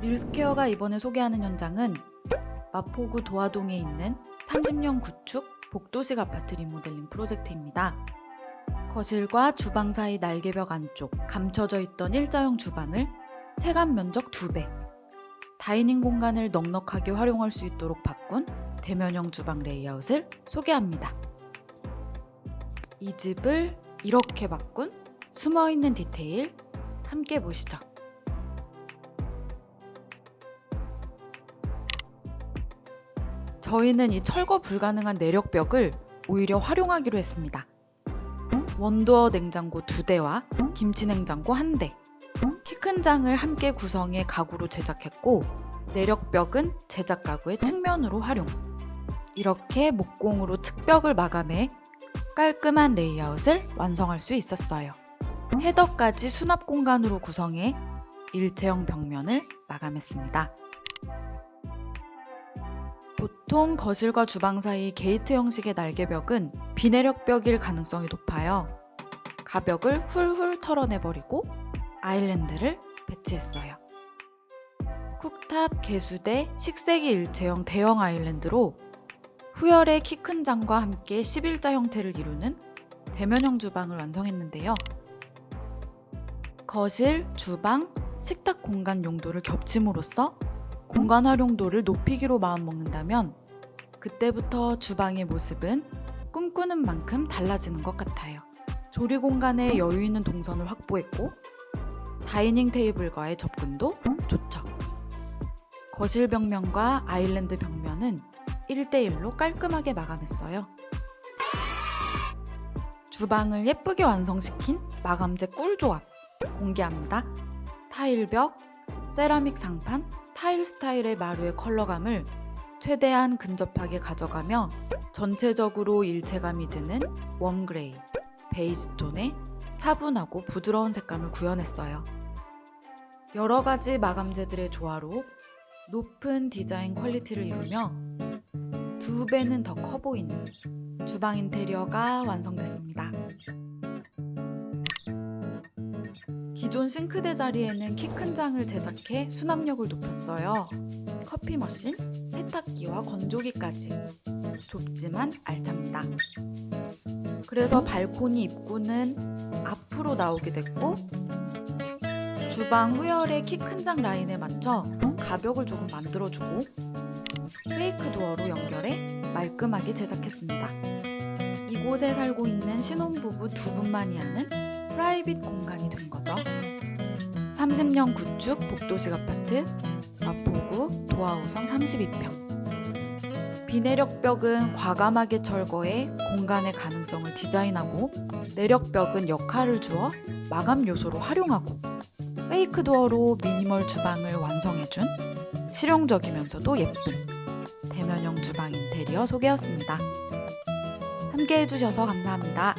릴스케어가 이번에 소개하는 현장은 마포구 도화동에 있는 30년 구축 복도식 아파트 리모델링 프로젝트입니다. 거실과 주방 사이 날개벽 안쪽 감춰져 있던 일자형 주방을 체감 면적 2배, 다이닝 공간을 넉넉하게 활용할 수 있도록 바꾼 대면형 주방 레이아웃을 소개합니다. 이 집을 이렇게 바꾼 숨어 있는 디테일 함께 보시죠. 저희는 이 철거 불가능한 내력벽을 오히려 활용하기로 했습니다. 원도어 냉장고 두 대와 김치 냉장고 한 대, 키 큰 장을 함께 구성해 가구로 제작했고 내력벽은 제작 가구의 측면으로 활용. 이렇게 목공으로 측벽을 마감해 깔끔한 레이아웃을 완성할 수 있었어요. 헤더까지 수납 공간으로 구성해 일체형 벽면을 마감했습니다. 보통 거실과 주방 사이 게이트 형식의 날개벽은 비내력벽일 가능성이 높아요. 가벽을 훌훌 털어내버리고 아일랜드를 배치했어요. 쿡탑 개수대 식세기 일체형 대형 아일랜드로 후열의 키 큰 장과 함께 11자 형태를 이루는 대면형 주방을 완성했는데요. 거실, 주방, 식탁 공간 용도를 겹침으로써 공간 활용도를 높이기로 마음먹는다면 그때부터 주방의 모습은 꿈꾸는 만큼 달라지는 것 같아요. 조리 공간에 여유 있는 동선을 확보했고 다이닝 테이블과의 접근도 좋죠. 거실 벽면과 아일랜드 벽면은 1대1로 깔끔하게 마감했어요. 주방을 예쁘게 완성시킨 마감재 꿀조합 공개합니다. 타일벽, 세라믹 상판, 타일 스타일의 마루의 컬러감을 최대한 근접하게 가져가며 전체적으로 일체감이 드는 웜그레이, 베이지 톤의 차분하고 부드러운 색감을 구현했어요. 여러 가지 마감재들의 조화로 높은 디자인 퀄리티를 이루며 두 배는 더 커 보이는 주방 인테리어가 완성됐습니다. 기존 싱크대 자리에는 키 큰 장을 제작해 수납력을 높였어요. 커피 머신, 세탁기와 건조기까지 좁지만 알찹니다. 그래서 발코니 입구는 앞으로 나오게 됐고 주방 후열의 키 큰 장 라인에 맞춰 가벽을 조금 만들어주고 페이크 도어로 연결해 말끔하게 제작했습니다. 이곳에 살고 있는 신혼부부 두 분만이 아는 프라이빗 공간이 된 거죠. 30년 구축 복도식 아파트 마포구 도하우성 32평 비내력벽은 과감하게 철거해 공간의 가능성을 디자인하고 내력벽은 역할을 주어 마감 요소로 활용하고 페이크 도어로 미니멀 주방을 완성해준 실용적이면서도 예쁜 대면형 주방 인테리어 소개였습니다. 함께 해주셔서 감사합니다.